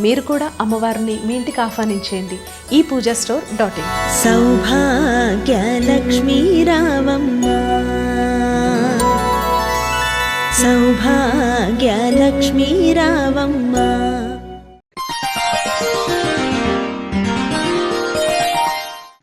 మీరు కూడా అమ్మవారిని మీ ఇంటికి ఆహ్వానించేయండి. ఈ Pooja store dot in. Saubhagyalakshmi రావమ్మ. సౌభాగ్యలక్ష్మీ రావమ్మ.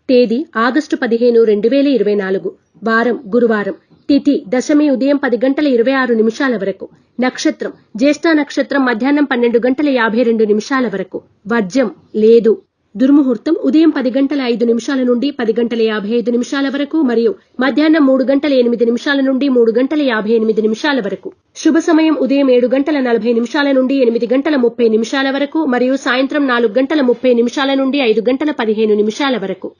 తేదీ ఆగస్టు పదిహేను రెండు వేల ఇరవై నాలుగు వారం గురువారం. తిథి దశమి ఉదయం పది గంటల ఇరవై ఆరు నిమిషాల వరకు. నక్షత్రం జ్యేష్ఠ నక్షత్రం మధ్యాహ్నం పన్నెండు గంటల యాభై రెండు నిమిషాల వరకు. వర్జం లేదు. దుర్ముహూర్తం ఉదయం పది గంటల ఐదు నిమిషాల నుండి పది గంటల యాభై ఐదు నిమిషాల వరకు మరియు మధ్యాహ్నం మూడు గంటల ఎనిమిది నిమిషాల నుండి మూడు గంటల యాభై ఎనిమిది నిమిషాల వరకు. శుభ సమయం ఉదయం ఏడు గంటల నలభై నిమిషాల నుండి ఎనిమిది గంటల ముప్పై నిమిషాల వరకు మరియు సాయంత్రం నాలుగు గంటల ముప్పై నిమిషాల నుండి ఐదు గంటల పదిహేను నిమిషాల వరకు.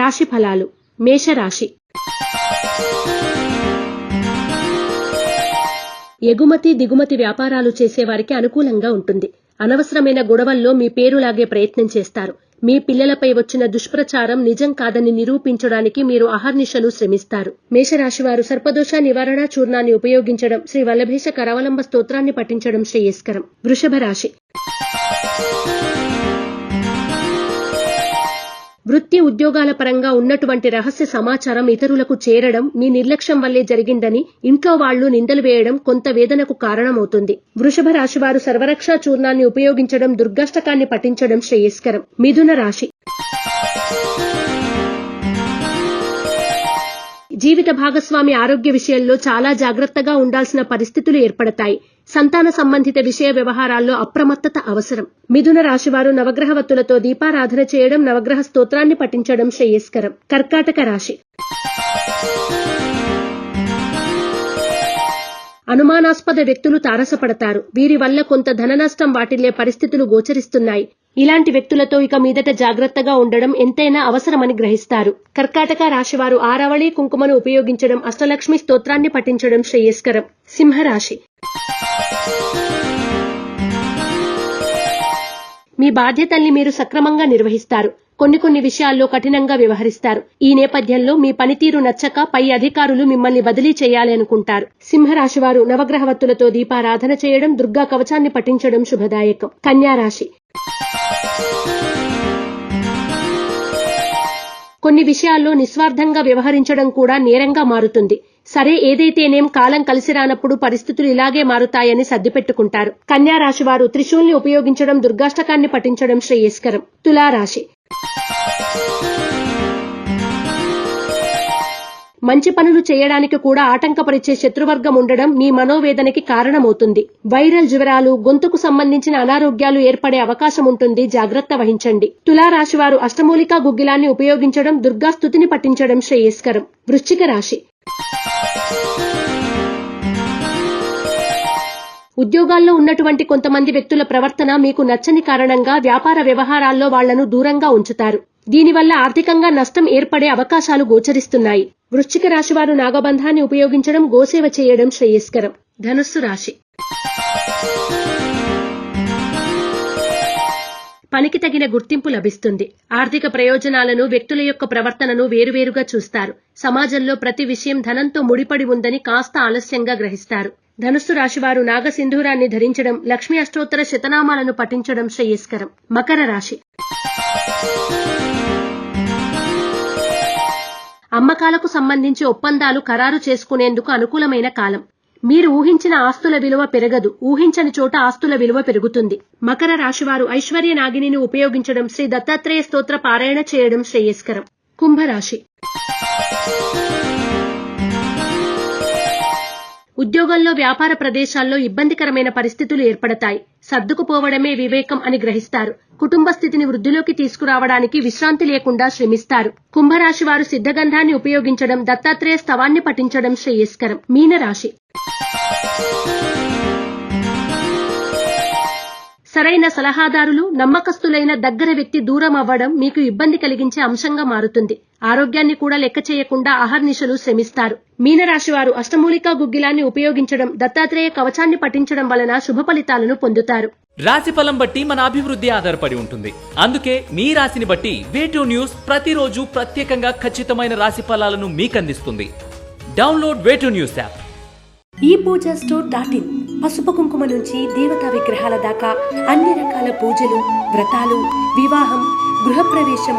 రాశి ఫలాలు. మేషరాశి. ఎగుమతి దిగుమతి వ్యాపారాలు చేసేవారికి అనుకూలంగా ఉంటుంది. అనవసరమైన గొడవల్లో మీ పేరు లాగే ప్రయత్నం చేస్తారు. మీ పిల్లలపై వచ్చిన దుష్ప్రచారం నిజం కాదని నిరూపించడానికి మీరు అహర్నిశలు శ్రమిస్తారు. మేషరాశి వారు సర్పదోష నివారణ చూర్ణాన్ని ఉపయోగించడం శ్రీ వల్లభేష కరవలంబ స్తోత్రాన్ని పఠించడం శ్రేయస్కరం. వృషభ రాశి వృత్తి ఉద్యోగాల పరంగా ఉన్నటువంటి రహస్య సమాచారం ఇతరులకు చేరడం మీ నిర్లక్ష్యం వల్లే జరిగిందని ఇంట్లో వాళ్ళు నిందలు వేయడం కొంత వేదనకు కారణమవుతుంది. వృషభ రాశి వారు సర్వరక్షా చూర్ణాన్ని ఉపయోగించడం దుర్గాష్టకాన్ని పఠించడం శ్రేయస్కరం. మిథున రాశి. జీవిత భాగస్వామి ఆరోగ్య విషయంలో చాలా జాగ్రత్తగా ఉండాల్సిన పరిస్థితులు ఏర్పడతాయి. సంతాన సంబంధిత విషయ వ్యవహారాల్లో అప్రమత్తత అవసరం. మిథున రాశివారు నవగ్రహవత్తులతో దీపారాధన చేయడం నవగ్రహ స్తోత్రాన్ని పఠించడం శ్రేయస్కరం. కర్కాటక రాశి. అనుమానాస్పద వ్యక్తులు తారసపడతారు. వీరి వల్ల కొంత ధన నష్టం వాటిల్లే పరిస్థితులు గోచరిస్తున్నాయి. ఇలాంటి వ్యక్తులతో ఇక మీదట జాగ్రత్తగా ఉండడం ఎంతైనా అవసరమని గ్రహిస్తారు. కర్కాటక రాశివారు ఆరవళి కుంకుమను ఉపయోగించడం అష్టలక్ష్మి స్తోత్రాన్ని పఠించడం శ్రేయస్కరం. సింహరాశి. మీ బాధ్యతల్ని మీరు సక్రమంగా నిర్వహిస్తారు. కొన్ని కొన్ని విషయాల్లో కఠినంగా వ్యవహరిస్తారు. ఈ నేపథ్యంలో మీ పనితీరు నచ్చక పై అధికారులు మిమ్మల్ని బదిలీ చేయాలి అనుకుంటారు. సింహరాశివారు నవగ్రహవత్తులతో దీపారాధన చేయడం దుర్గా కవచాన్ని పఠించడం శుభదాయకం. కన్యారాశి. కొన్ని విషయాల్లో నిస్వార్థంగా వ్యవహరించడం కూడా నేరంగా మారుతుంది. సరే ఏదైతేనేం కాలం కలిసి రానప్పుడు పరిస్థితులు ఇలాగే మారుతాయని సర్దిపెట్టుకుంటారు. కన్యా రాశి వారు త్రిశూల్ని ఉపయోగించడం దుర్గాష్టకాన్ని పఠించడం శ్రేయస్కరం. తులారాశి. మంచి పనులు చేయడానికి కూడా ఆటంకపరిచే శత్రువర్గం ఉండడం మీ మనోవేదనకి కారణమవుతుంది. వైరల్ జ్వరాలు గొంతుకు సంబంధించిన అనారోగ్యాలు ఏర్పడే అవకాశం ఉంటుంది. జాగ్రత్త వహించండి. తులారాశి వారు అష్టమూలికా గుగ్గిలాన్ని ఉపయోగించడం దుర్గాస్థుతిని పఠించడం శ్రేయస్కరం. వృశ్చిక రాశి. ఉద్యోగాల్లో ఉన్నటువంటి కొంతమంది వ్యక్తుల ప్రవర్తన మీకు నచ్చని కారణంగా వ్యాపార వ్యవహారాల్లో వాళ్ళను దూరంగా ఉంచుతారు. దీనివల్ల ఆర్థికంగా నష్టం ఏర్పడే అవకాశాలు గోచరిస్తున్నాయి. వృశ్చిక రాశి వారు నాగబంధాన్ని ఉపయోగించడం గోసేవ చేయడం శ్రేయస్కరం. ధనుస్సు రాశి. పనికి తగిన గుర్తింపు లభిస్తుంది. ఆర్థిక ప్రయోజనాలను వ్యక్తుల యొక్క ప్రవర్తనను వేరువేరుగా చూస్తారు. సమాజంలో ప్రతి విషయం ధనంతో ముడిపడి ఉందని కాస్త ఆలస్యంగా గ్రహిస్తారు. ధనుస్సు రాశివారు నాగసింధూరాన్ని ధరించడం లక్ష్మీ అష్టోత్తర శతనామాలను పఠించడం శ్రేయస్కరం. మకర రాశి. అమ్మకాలకు సంబంధించి ఒప్పందాలు ఖరారు చేసుకునేందుకు అనుకూలమైన కాలం. మీరు ఊహించిన ఆస్తుల విలువ పెరగదు. ఊహించని చోట ఆస్తుల విలువ పెరుగుతుంది. మకర రాశివారు ఐశ్వర్య నాగిని ఉపయోగించడం శ్రీ దత్తాత్రేయ స్తోత్ర పారాయణ చేయడం శ్రేయస్కరం. కుంభరాశి ఉద్యోగంలో వ్యాపార ప్రదేశాల్లో ఇబ్బందికరమైన పరిస్థితులు ఏర్పడతాయి. సర్దుకుపోవడమే వివేకం అని గ్రహిస్తారు. కుటుంబ స్థితిని వృద్ధిలోకి తీసుకురావడానికి విశ్రాంతి లేకుండా శ్రమిస్తారు. కుంభరాశి వారు సిద్ధగంధాన్ని ఉపయోగించడం దత్తాత్రేయ స్తవాన్ని పఠించడం శ్రేయస్కరం. మీనరాశి. సరైన సలహాదారులు నమ్మకస్తులైన దగ్గర వ్యక్తి దూరం అవ్వడం మీకు ఇబ్బంది కలిగించే అంశంగా మారుతుంది. ఆరోగ్యాన్ని కూడా లెక్క చేయకుండా అహర్నిశలు శ్రమిస్తారు. మీనరాశి వారు అష్టమూలికా గుగ్గిలాన్ని ఉపయోగించడం దత్తాత్రేయ కవచాన్ని పఠించడం వలన శుభ ఫలితాలను పొందుతారు. రాశి ఫలం బట్టి మన అభివృద్ధి ఆధారపడి ఉంటుంది. అందుకే మీ రాశిని బట్టి వేటూ న్యూస్ ప్రతిరోజు ప్రత్యేకంగా ఖచ్చితమైన రాశి ఫలాలను మీకు అందిస్తుంది డౌన్లోడ్ వేటూ న్యూస్ యాప్ ఈ పూజ స్టోర్ డాట్ ఇన్ పసుపు కుంకుమ నుంచి దేవతా విగ్రహాల దాకా అన్ని రకాల పూజలు వ్రతాలు వివాహం గృహప్రవేశం